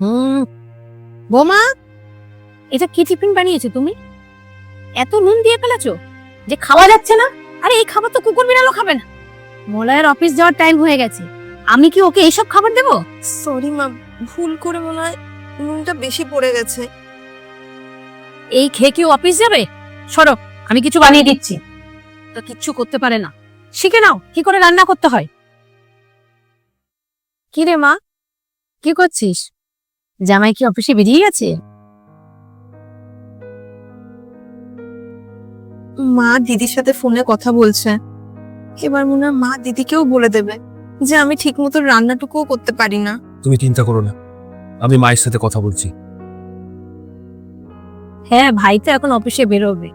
হুম বোমা এটা কি টিফিন বানিয়েছো তুমি? এত নুন দিয়ে ফেলেছো যে খাওয়া যাচ্ছে না? আরে এই খাবার তো কুকুর বিড়ালও খাবে না। মলয়ের অফিস যাওয়ার টাইম হয়ে গেছে। আমি কি ওকে এইসব খাবার দেবো? সরি মা ভুল করে মনে হয় নুনটা বেশি পড়ে গেছে। এই খেয়ে কি অফিস যাবে? সরো আমি কিছু বানিয়ে দিচ্ছি। তো কিচ্ছু করতে পারে না। শিখে নাও কি করে রান্না করতে হয়। কি রে মা কি করছিস? জামাই কি অফিসে বেরিয়ে গেছে? মা দিদির সাথে ফোনে কথা বলছে। এবার মনে হয় মা দিদিকেও বলে দেবে যে আমি ঠিক মতো রান্নাটুকুও করতে পারি না। তুমি চিন্তা করো না। আমি মায়ের সাথে কথা বলছি। হ্যাঁ ভাই তো এখন অফিসে বেরোবে।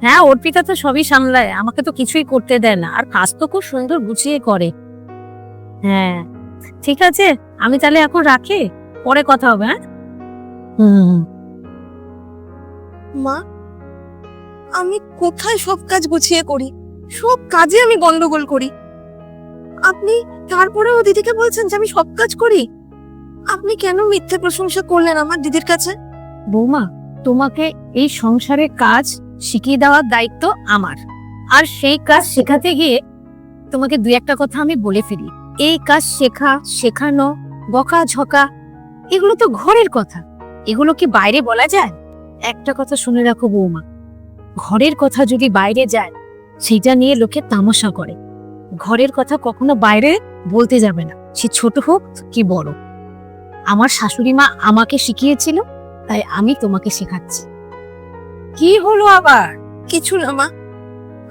হ্যাঁ অর্পিতা তো সবই সামলায়। আমাকে তো কিছুই করতে দেয় না। আর কাজ তো খুব সুন্দর গুছিয়ে করে। হ্যাঁ ঠিক আছে। আমি তাহলে এখন রাখি? পরে কথা হবে হ্যাঁ? হুম। মা আমি কোথায় সব কাজ গুছিয়ে করি? সব কাজে আমি গন্ডগোল করি। আপনি তারপরেও দিদিকে বলছেন যে আমি সব কাজ করি। আপনি কেন মিথ্যে প্রশংসা করলেন আমার দিদির কাছে? বৌমা তোমাকে এই সংসারের কাজ শিখিয়ে দেওয়ার দায়িত্ব আমার। আর সেই কাজ শেখাতে গিয়ে তোমাকে দুই একটা কথা আমি বলে ফেলি। এই কাজ শেখা শেখানো বকা ঝকা এগুলো তো ঘরের কথা। এগুলো কি বাইরে বলা যায়? একটা কথা শুনে রাখো বৌমা। ঘরের কথা যদি বাইরে যায় সেটা নিয়ে লোকে তামাশা করে। ঘরের কথা কখনো বাইরে বলতে যাবে না। সে ছোট হোক কি বড়। আমার শাশুড়ি মা আমাকে শিখিয়েছিল তাই আমি তোমাকে শেখাচ্ছি। কি হলো আবার? কিছু না মা।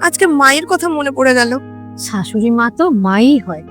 আজকে মায়ের কথা মনে পড়ে গেল। শাশুড়ি মা তো মাই হয়।